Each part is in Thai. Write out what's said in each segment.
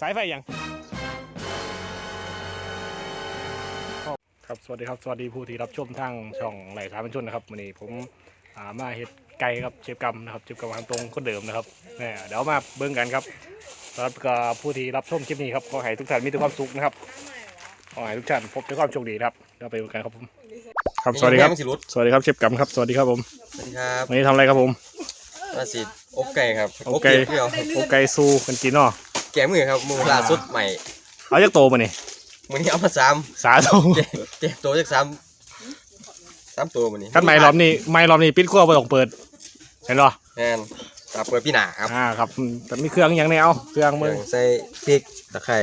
สายไฟยัง ครับ สวัสดีครับ สวัสดีผู้ที่รับชมทางช่องไหลสามัญชนนะครับวันนี้ผมอ่ามาเฮ็ดไก่ครับเชฟกรรมนะครับเชฟกรรมทางตรงคนเดิมนะครับเนี่ยเดี๋ยวมาเบิ่งกันครับสำหรับกับผู้ที่รับชมคลิปนี้ครับขอให้ทุกท่านมีแต่ความสุขนะครับขอให้ทุกท่านพบแต่ความโชคดีนะครับเดี๋ยวไปดูกันครับผมครับสวัสดีครับ สิรุดสวัสดีครับเชฟกรรมครับสวัสดีครับผมสวัสดีครับวันนี้ทำอะไรครับผมมาสิอกไก่ครับอกไก่เปรี้ยวโอไก่สู้กันกินเนาะ แกะมือครับมือล่าสุดใหม่เอาจากโตมานี่มือนี้เอามาสามสาโตแกะแกะตัวจากสามสามตัวมันนี้กันไม่รอบนี้ไม่รอบนี้ปิดขั้วไปต้องเปิดเห็นเหรอแอนปลาเปิดพี่หนาครับอ่าครับแต่มีเครื่องอย่างแนวเครื่องมือใส่พริกตะไคร้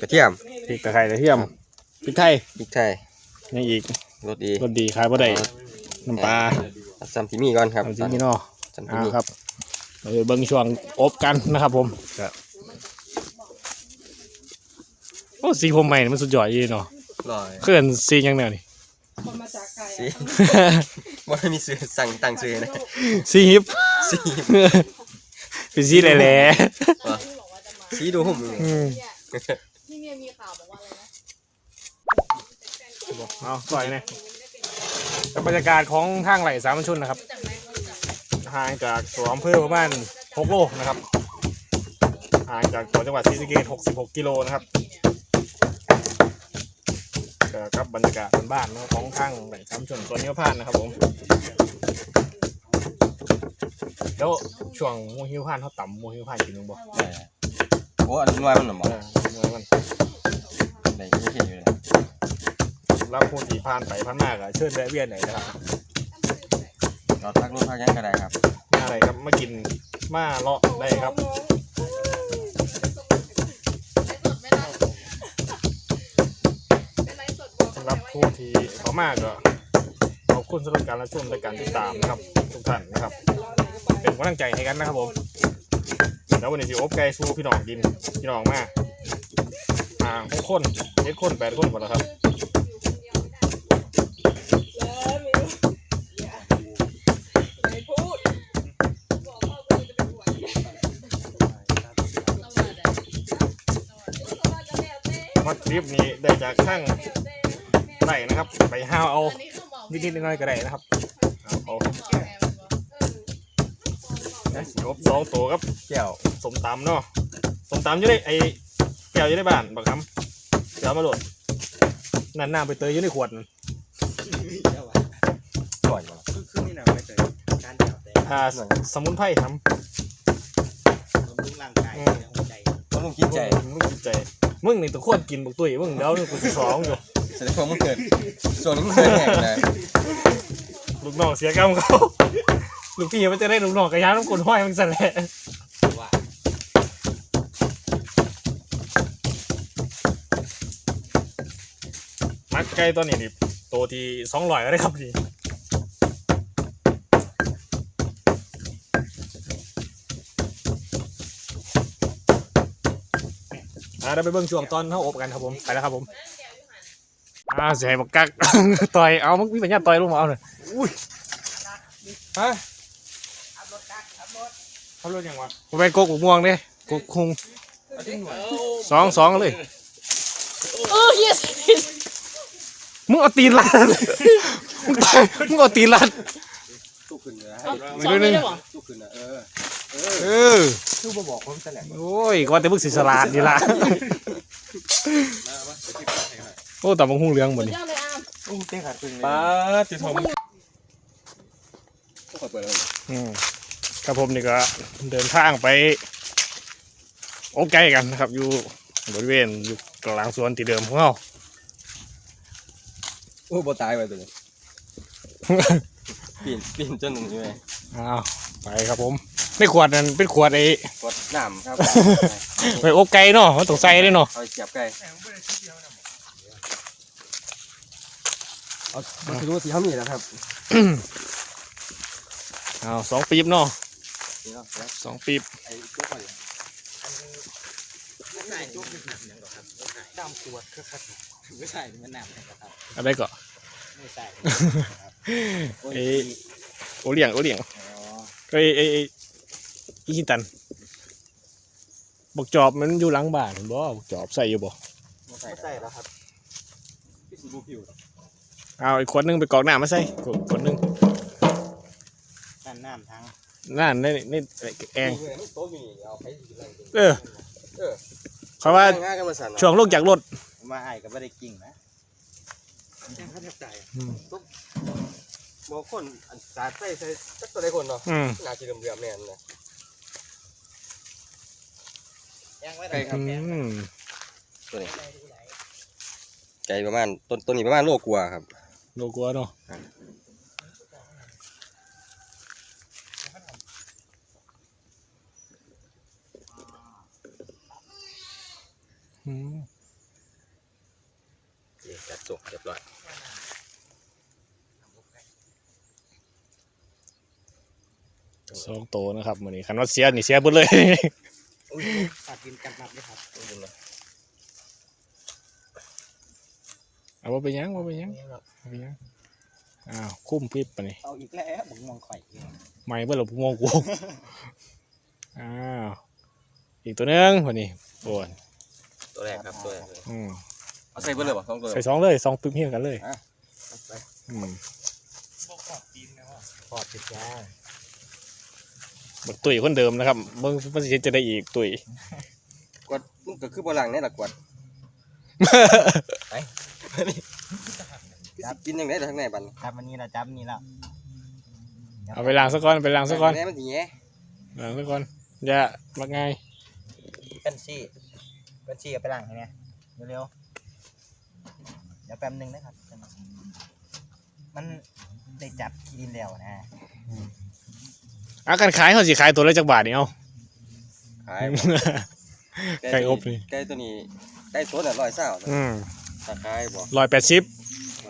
กระเทียมพริกตะไคร้กระเทียมพริกไทยพริกไทยยังอีกรสดีรสดีขายบ่ได้น้ำปลาเอาซัมที่มีก่อนครับเอาจริงนี่เนาะซัมที่อ่ามีครับเราจะเบิ่งช่วงอบกันนะครับผมก็ โอ้สีผมใหม่นี่มันสุดยอดอีเนาะอร่อยเคลื่อนสีอย่างแนวนี่ คนมาจากไกลสีว่ามีซื้อสั่งตั้งซื้อนะสีฮิปสีเป็นสีแหล่ว่ะสีดูหุ่มๆอืมที่เนี่ยมีข่าวบอกว่าอะไรนะเอาสวยเนี่ยแต่บรรยากาศของทางไหลสามัญชนนะครับ จากไหนเขาจากห่างจากตัวอำเภอประมาณ 6 โลนะครับ ห่างจากตัวจังหวัดศรีสะเกษ66 กิโลนะครับ ก็กับบรรยากาศบ้านๆนะครับของทางไหลสามชนตัวนี้ผ่านนะครับผมแล้วช่วงหมูฮิวผ่านเขาต่ำหมูฮิวผ่านกินมั้งบ่โอ้อันนี้ว่ามันหนอมเออหมูมันได้ไม่เห็นอยู่เลยรับผู้ที่ผ่านไปผ่านมากอะเชิญแวะเวียนหน่อยนะครับเราทักรถทักยังก็ได้ครับมาอะไรครับมากินมาเลาะได้ครับ ไลฟ์สดบอก สำหรับผู้ที่เขามากก็ขอบคุณสำหรับการรับชมและการติดตามนะครับทุกท่านนะครับ เป็นกำลังใจให้กันนะครับผมแล้ววันนี้สิอบไก่สู้พี่น้องกินพี่น้องมากอ่าหกคนเจ็ดคนแปดคนหมดแล้วครับวัดคลิปนี้ได้จากข้าง ไหนนะครับ ไปห้าวเอาอันนี้เขาบอกนิดๆน้อยๆก็ได้นะครับเอาเอาแกมันบอกเออนะสิอบสองตัวครับแก้วสมตำเนาะสมตำอยู่ในไอ้แก้วอยู่ในบ้านบักคำเดี๋ยวเอามาโหลดนั่นน้ำไปเตยอยู่ในขวดนั่นก่อนก่อนคือคือนี่นะไม่เจอการจับแต่อ่าสมุนไพรทำบำรุงร่างกายหัวใจต้องลุงกินใจมึงกินใจ มึงนี่ตัวควรกินบักตุ้ยมึงเดี๋ยวนี่กูสิสองอยู่ แสดงว่ามันเกิดส่วนนี้มันเกิดแห่งเลยลูกน้องเสียกรรมเขา ลูกพี่มันจะได้ลูกน้องกระยานน้ำกลห้อยมันสั่นแหละว่ามักไก่ตัวนี้นี่ตัวที่สองร้อยก็ได้ครับนี่อ่าเดี๋ยวไปเบิ่งช่วงตอนเขาอบกันครับผม ไปแล้วครับผม อ่าเสียบักกัก ต่อย เอามึงมีปัญญาต่อยลงมาเอาเลยอุ้ยฮะขับรถกักขับรถขับรถยังวะผมไปกกบกม่วงเด้กกคุงสองสองเลยเออ yes มึงเอาตีนลัด มึงตายมึงเอาตีนลัด ตู้ขึ้นเลยเอาสองนี้ได้หรอตู้ขึ้นนะเออเออ ตู้มาบอกผมแสลงโอ้ยก็แต่มึงสิสลาดนี่ละ โอ้แต่มึงหุ้งเรื่องหมดสุดนี่ยอดเลยอามอุ้มเต้ขาดขึ้นป้าติดทอมตู้เปิดเลยอืมครับผมนี่ก็เดินทางไปโอ้ใกล้กันนะครับ อยู่บริเวณอยู่กลางสวนที่เดิมของเราโอ้บ่ตายไปตัวนี้ปีนปีนจนหนึ่งใช่ไหมอ้าวไปครับผมในขวดนั้นเป็นขวดไอ้กดน้ำครับไว้โอ้ไก่เนาะมันต้องใส่ด้วยเนาะเอาเสียบไก่ เอามาดูที่เขามีนะครับอ้าวสองปีบเนาะนี่เนาะแล้วสองปีบไอ้ตัวก่อนไม่ใช่จุกหนักอย่างหรอกครับไม่ใช่ดำขวดคือครับไม่ใช่มันหนักนะครับอะไรก็ไม่ใช่ไอ้โอเลี้ยงโอเลี้ยงอ๋อก็ไอ้ไอ้ไอ้อีชินตันบอกจอบมันอยู่หลังบ้านบ่บอกจอบใส่อยู่บ่ไม่ใส่ใส่แล้วครับพี่สีบูผิว เอาอีกขวดหนึงไปกรอกน้ำมาใส่ขวดขวดหนึงนั่นน้ำทางนั่นในในแองโต๊ะมีเอาไปกินอะไรเออเพราะว่าง่ายกันมาสั่นช่วงลงจากรถมาไอ้ก็ไม่ได้กิ่งนะยังเขาแทบใจบอกคนอันสาดใส่ใส่สักตัวใดคนเนาะอืมนาทีเดือมๆเนี่ยนะยังไม่ไก่ได้ครับอืมตัวนี้ไก่ประมาณต้นต้นนี้ประมาณโลกว่าครับ โลกัวเนาะอืมจัดจบเรียบร้อยสองโตนะครับมื้อนี้คันว่าเสียนี่เสียเบิดเลยตัดดินกันนับเลยครับ เอาว่าไปยังว่าไปยังเอาไปยังอ้าวคุ้มพริบปะนี่เอาอีกแล้วบุกมองข่อยไม่เบิ่หลบงงกูอ้าวอีกตัวหนึงวันนี้โอนตัวแรกครับตัวแรกเลยอืมเอาใส่เบิ้ลเลยป่ะสองตัวใส่สองเลยสองปึ๊บเฮี้ยงกันเลยไปอืมปอดติดยาบักตุ๋ยคนเดิมนะครับเบิ่งมันสิจะได้อีกตุ๋ยกวดมันก็คือบอลังนี่แหละกวดไป กินยังไงแต่ข้างในบันจับมันนี้แล้วจับมันนี้แล้วเอาไปล้างซะก่อนไปล้างซะก่อนแม่มันสีแง่ล้างซะก่อนอย่ามักง่ายเป็นซี่เป็นซี่เอาไปล้างให้เนี่ยเร็วๆเดี๋ยวแป๊บนึงนะครับ มันได้จับขี้ดินแล้วนะอาการขายเขาสิขายตัวละจักบาทนี่เอาขายไก่อบนี่ไก่ตัวนี้ไก่ตัวน่ะร้อยเศร้าอืม ตะขายบ่ร้อยแปดสิบ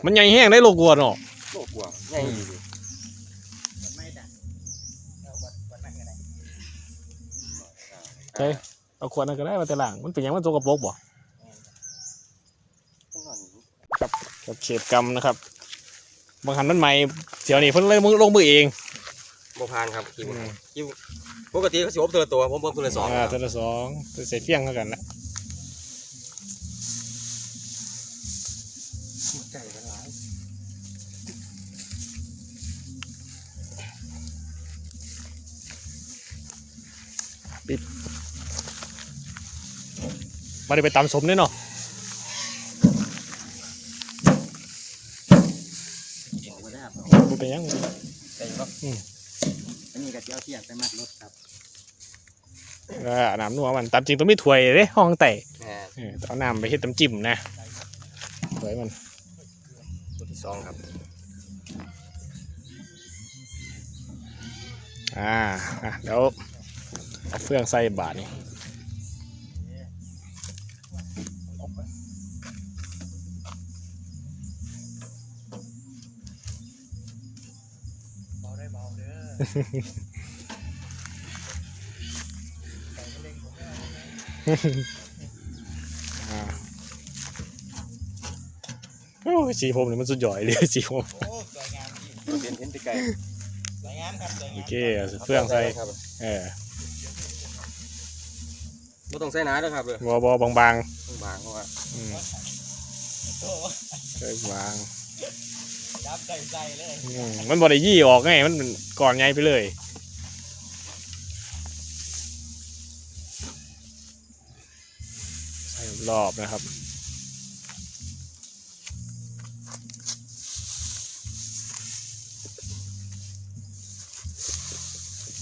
มันใหญ่แห้งได้โลกวัวเนาะโลกว่าใหญ่ดีไม่ดันเอาวัดวัดนั่นกันไหนใช่เอาขวดนั้นก็ได้มาแต่ล้างมันเป็นหยังมันตัวกระโปรงบ่กับเขตกรรมนะครับบางหันมันใหม่เดี๋ยวนี้เพิ่นเลยมึงลงมือเองบ่ผ่านครับคิวอืมคิวปกติเขาสิอบเธอตัวผมเพิ่มตัวละสองอ่าคตัวรับละสองตัวเศษเฟี้ยงเท่ากันละ มาได้ไปตำสมเนี่ยเนาะบอกไว้แล้วบ่เป็นหยังไก่ก็อันนี้กับเจ้าเทียบไปมัดรถครับอ่าน้ำนัวมันตามจริงต้องมีถ้วยเด้ห้องไต่แหม่เออต้องเอาน้ำไปเฮ็ดน้ำจิ้มนะถ้วยมันตัวที่สองครับอ่าอะเดี๋ยว เอาเฟืองใส่บาทนี่เบาได้เบาเด้ออ่าโอ้ยสีผมนี่มันสุดยอดเลยสีผมโอ้สวยงามจริงตัวเป็นเห็นที่ไก่สวยงามครับสวยามโองเคเอาเฟืองใส่ครับเออ บ่ต้องใส่หนาเด้อครับเด้อบอบางต้องบางเพราะว่าๆอืมโอ้ใส่บางจับใส่ใส่เลยอืมมันบ่ได้ยี่ออกไงมันเป็นก่อนไงไปเลย ใส่รอบนะครับ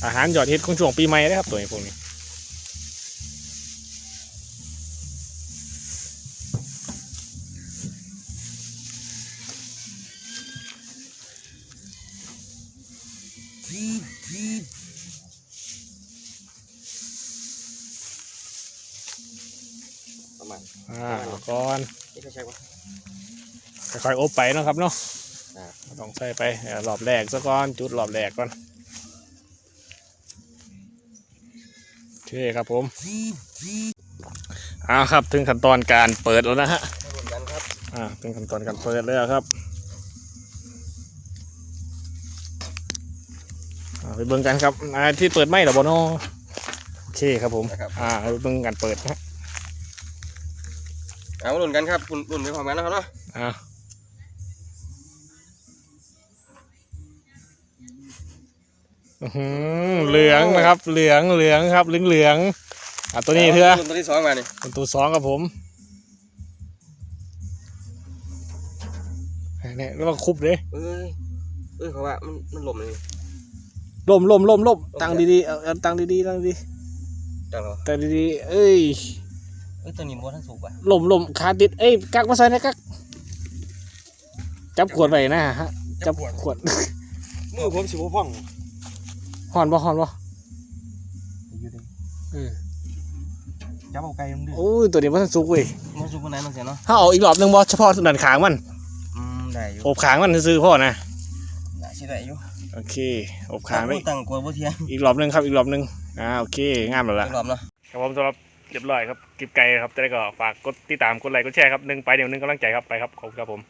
อาหารยอดฮิตของช่วงปีใหม่นะครับตัวนี้พวกนี้ ประมาณอ่าเอาก่อนนี่เขาใช้ว่าค่อยๆอบไปเนาะครับเนาะอ่าต้องใส่ไปเอ่อรอบแรกซะก่อนจุดรอบแรกก่อนโอเคครับผมอ่าครับถึงขั้นตอนการเปิดแล้วนะฮะให้รวมกันครับ อ่าถึงขั้นตอนการเปิดแล้วครับ ไปเบิ่งกันครับอ่าที่เปิดไม่หรอบอนอโอเคเคครับผมนะครับ อ่าเบิ่งกันเปิดนะฮะเอาลุ้นกันครับลุ้นไปพร้อมกันนะครับเนาะอ่าอื้อหือเหลืองนะครับ เหลืองเหลืองครับเหลืองเหลืองอะตัวนี้เถอะลุ้นตัวที่สองมานี่เป็นตัวสองครับผมเนี่ยแล้วก็คุบเลยเอ้ยเอ้ยเขาว่ามันมันหลมเลย ล่มล่มล่มล่มตั้งดีๆเอาเอาตั้งดีๆตั้งดีจังเหรอๆตั้งดีๆเอ้ยเอ้ยตัวนี้บ่ทันสุกว่ะล่มล่มขาติดเอ้ยกักมาใส่นะกักจับขวดไว้นะฮะจับขวดมือผมสิบพ่องหอนบ่หอนบ่อยู่ดิเออจับเอาไก่มันดิโอ้ยตัวนี้มันสุกเว้ยมันสุกมันไหนมันเสียเนาะถ้าเอาอีกรอบหนึงบ่เฉพาะด้านขางมันอืมได้อยู่อบขางมันซื้อๆพ่อนะได้สิได้อยู่ โอเค อบขางได้ตั้งกลัวบ่เทียงอีกรอบหนึงครับ อีกรอบหนึงอ่าโอเคงามแล้วล่ะอีกรอบเนาะครับผมสำหรับเรียบร้อยครับกิบไก่ครับจะได้ก็ฝากกดติดตามกดไลค์กดแชร์ครับหนึ่งไปเดี๋ยวหนึ่งกำลังใจครับไปครับขอบคุณครับผม